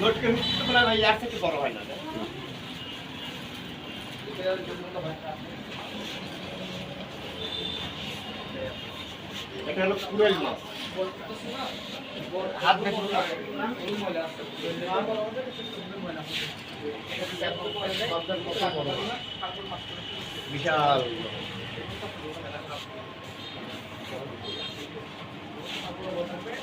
লটকে তো না ইয়ার থেকে বড় হয় না? এটা মাছ হাত। বিশাল আপনি কি মাছ নেবেন?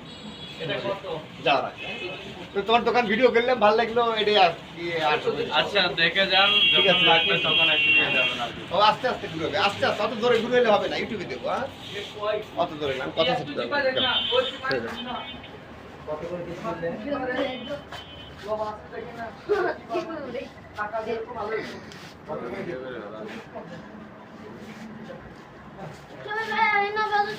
যাওয়ার। তো তোমার দোকান ভিডিও করলাম ভালো লাগল এটাই আর কি আর আচ্ছা দেখে যান যখন লাগবে তখন একটু যাবেন ও আস্তে আস্তে ঘুরবে আস্তে আস্তে অত জোরে ঘুরে হবে না ইউটিউবে দেবো হ্যাঁ? অত জোরে না কথা শুনতে কত করে কিছু বললে? তারা কি সুন্দর করে ডিজাইন দিচ্ছিল একেবারে মনে নিয়ে যাচ্ছে না ভালো যে এগুলো তো